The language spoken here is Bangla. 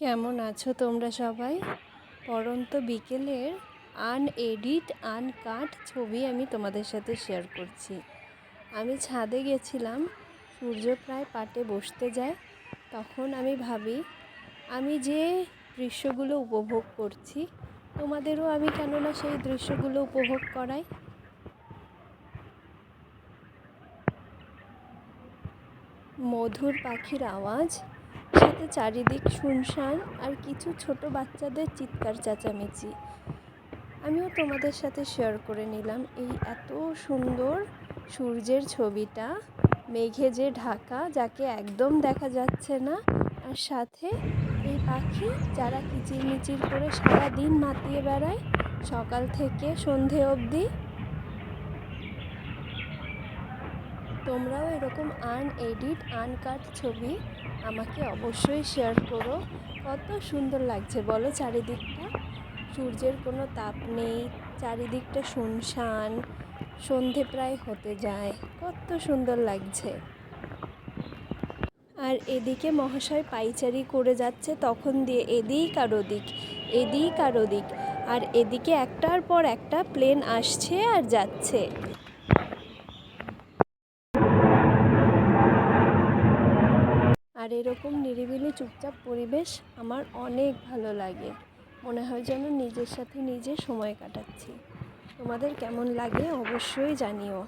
কেমন আছো তোমরা সবাই? পরন্ত বিকেলের আনএডিট আনকাট ছবি আমি তোমাদের সাথে শেয়ার করছি। আমি ছাদে গেছিলাম, সূর্য প্রায় পাটে বসতে যায়, তখন আমি ভাবি, আমি যে দৃশ্যগুলো উপভোগ করছি, তোমাদেরও আমি কেননা সেই দৃশ্যগুলো উপভোগ করাই। মধুর পাখির আওয়াজ সাথে চারিদিক শুনশান আর কিছু ছোট বাচ্চাদের চিৎকার চেঁচামেচি। আমিও তোমাদের সাথে শেয়ার করে নিলাম এই এত সুন্দর সূর্যের ছবিটা, মেঘে যে ঢাকা যাকে একদম দেখা যাচ্ছে না। আর সাথে এই পাখি যারা কিচিরমিচির করে সারা দিন মাতিয়ে বেড়ায়, সকাল থেকে সন্ধে অবধি। তোমরাও এরকম আনএডিট আনকাট ছবি আমাকে অবশ্যই শেয়ার করো। কত সুন্দর লাগছে, বলো চারিদিকটা। সূর্যের কোনো তাপ নেই, চারিদিকটা শুনশান, সন্ধে প্রায় হতে যায়। কত সুন্দর লাগছে। আর এদিকে মহাশয় পাইচারি করে যাচ্ছে, তখন দিয়ে এদিক আর ওদিক, এদিক আর ওদিক। আর এদিকে একটার পর একটা প্লেন আসছে আর যাচ্ছে। আর এরকম নিরিবিলি চুপচাপ পরিবেশ আমার অনেক ভালো লাগে। মনে হয় যেন নিজের সাথে নিজে সময় কাটাচ্ছি। তোমাদের কেমন লাগে অবশ্যই জানিও।